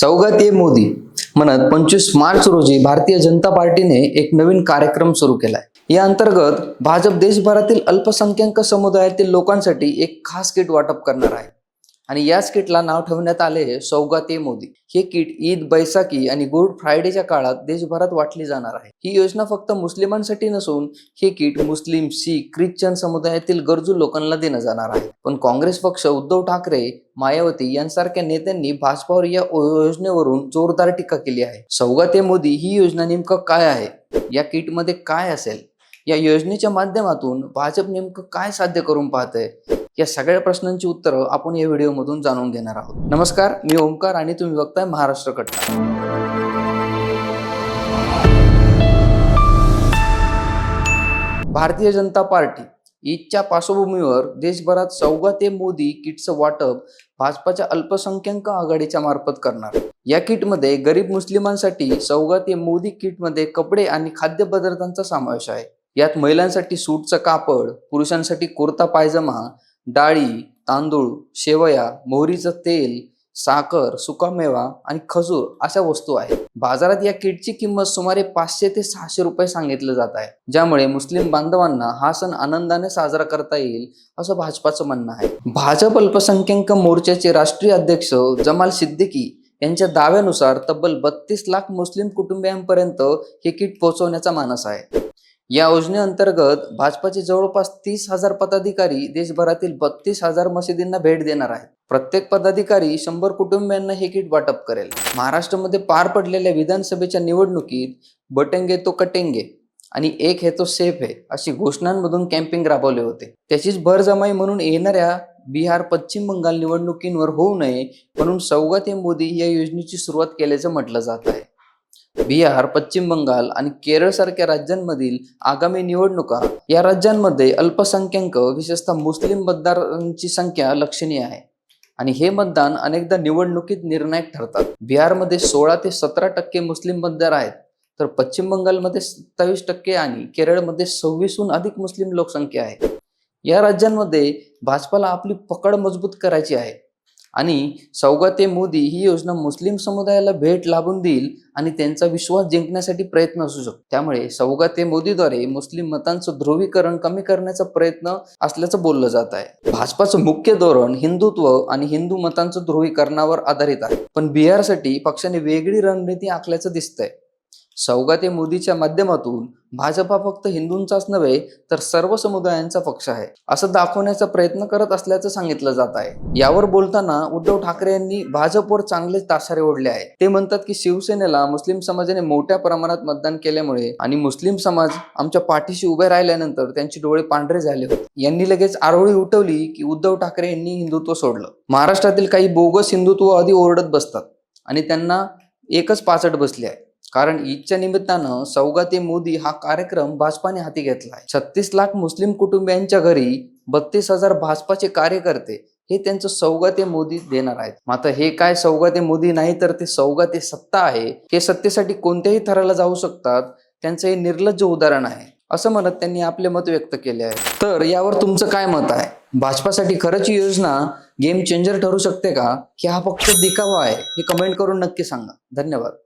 सौगत मोदी म्हणत पंचवीस मार्च रोजी भारतीय जनता पार्टीने एक नवीन कार्यक्रम सुरू केलाय. या अंतर्गत भाजप देशभरातील अल्पसंख्याक समुदायातील लोकांसाठी एक खास किट वाटप करणार आहे. आणि याच किटला नाव ठेवण्यात आले सौगाते मोदी. हे किट ईद बैसाखी आणि गुड फ्रायडेच्या काळात देशभरात वाटली जाणार आहे. ही योजना फक्त मुस्लिमांसाठी नसून हे किट मुस्लिम शीख ख्रिश्चन समुदायातील गरजू लोकांना देणं जाणार आहे. पण काँग्रेस पक्ष उद्धव ठाकरे मायावती यांसारख्या नेत्यांनी भाजपावर या योजनेवरून जोरदार टीका केली आहे. सौगाते मोदी ही योजना नेमकं काय आहे? या किटमध्ये काय असेल? या योजनेच्या माध्यमातून भाजप नेमकं काय साध्य करून पाहतंय? या सगळ्या प्रश्नांची उत्तरं आपण या व्हिडिओमधून जाणून घेणार आहोत. नमस्कार मी ओमकार आणि तुम्ही बघताय महाराष्ट्र कट्टा. भारतीय जनता पार्टी ईदच्या पार्श्वभूमीवर देशभरात सौगाते मोदी किटचं वाटप भाजपाच्या अल्पसंख्याक आघाडीच्या मार्फत करणार. या किटमध्ये गरीब मुस्लिमांसाठी सौगाते मोदी किटमध्ये कपडे आणि खाद्यपदार्थांचा समावेश आहे. यात महिलांसाठी सूटचं कापड पुरुषांसाठी कुर्ता पायजमा डाळी तांदूळ शेवया मोहरीचं तेल साखर सुकामेवा आणि खजूर अशा वस्तू आहेत. बाजारात या किटची किंमत सुमारे पाचशे ते सहाशे रुपये सांगितलं जात आहे ज्यामुळे मुस्लिम बांधवांना हा सण आनंदाने साजरा करता येईल असं भाजपाचं म्हणणं आहे. भाजप अल्पसंख्याक मोर्चाचे राष्ट्रीय अध्यक्ष जमाल सिद्दीकी यांच्या दाव्यानुसार तब्बल बत्तीस लाख मुस्लिम कुटुंबियांपर्यंत हे किट पोहोचवण्याचा मानस आहे. या योजनेअंतर्गत भाजपाचे जवळपास तीस हजार पदाधिकारी देशभरातील बत्तीस हजार मशिदींना भेट देणार आहेत. प्रत्येक पदाधिकारी शंभर कुटुंबियांना हे किट वाटप करेल. महाराष्ट्रामध्ये पार पडलेल्या विधानसभेच्या निवडणुकीत बटेंगे तो कटेंगे आणि एक हे तो सेफ आहे अशी घोषणांमधून कॅम्पिंग राबवले होते. त्याचीच भरजमाई म्हणून येणाऱ्या बिहार पश्चिम बंगाल निवडणुकींवर होऊ नये म्हणून सौगाते मोदी या योजनेची सुरुवात केल्याचं म्हटलं जात आहे. बिहार पश्चिम बंगाल आणि केरळ सारख्या राज्यांमधील आगामी निवडणुका या राज्यांमध्ये अल्पसंख्याक विशेषतः मुस्लिम मतदारांची संख्या लक्षणीय आहे. आणि हे मतदान अनेकदा निवडणुकीत निर्णायक ठरतात. बिहारमध्ये सोळा ते सतरा टक्के मुस्लिम मतदार आहेत तर पश्चिम बंगालमध्ये सत्तावीस टक्के आणि केरळमध्ये सव्वीसहून अधिक मुस्लिम लोकसंख्या आहे. या राज्यांमध्ये भाजपाला आपली पकड मजबूत करायची आहे. आणि सौगाते मोदी ही योजना मुस्लिम समुदायाला भेट लाभून देईल आणि त्यांचा विश्वास जिंकण्यासाठी प्रयत्न असू शकतो. त्यामुळे सौगाते मोदीद्वारे मुस्लिम मतांचं ध्रुवीकरण कमी करण्याचा प्रयत्न असल्याचं बोललं जात आहे. भाजपाचं मुख्य धोरण हिंदुत्व आणि हिंदू मतांचं ध्रुवीकरणावर आधारित आहे. पण बिहारसाठी पक्षाने वेगळी रणनीती आखल्याचं दिसतंय. सौगाते मोदीच्या माध्यमातून भाजपा फक्त हिंदूंचाच नव्हे तर सर्व समुदायांचा पक्ष आहे. असं दाखवण्याचा प्रयत्न करत असल्याचं सांगितलं जात आहे. यावर बोलताना उद्धव ठाकरे यांनी भाजपवर चांगलेच तासारे ओढले आहे. ते म्हणतात की शिवसेनेला मुस्लिम समाजाने मोठ्या प्रमाणात मतदान केल्यामुळे आणि मुस्लिम समाज आमच्या पाठीशी उभे राहिल्यानंतर त्यांचे डोळे पांढरे झाले होते. यांनी लगेच आरोळी उठवली की उद्धव ठाकरे यांनी हिंदुत्व सोडलं. महाराष्ट्रातील काही बोगस हिंदुत्व आधी ओरडत बसतात आणि त्यांना एकच पाचट बसली आहे. कारण ईदच्या निमित्तानं सौगाते मोदी हा कार्यक्रम भाजपाने हाती घेतलाय. छत्तीस लाख मुस्लिम कुटुंबियांच्या घरी बत्तीस हजार भाजपाचे कार्यकर्ते हे त्यांचं सौगाते मोदी देणार आहेत. मात्र हे काय सौगाते मोदी नाही तर ते सौगाते सत्ता आहे. हे सत्तेसाठी कोणत्याही थराला जाऊ शकतात. त्यांचं हे निर्लज्ज उदाहरण आहे. असं म्हणत त्यांनी आपले मत व्यक्त केले आहे. तर यावर तुमचं काय मत आहे? भाजपासाठी खरंच ही योजना गेम चेंजर ठरू शकते का? की हा फक्त दिखावा आहे? हे कमेंट करून नक्की सांगा. धन्यवाद.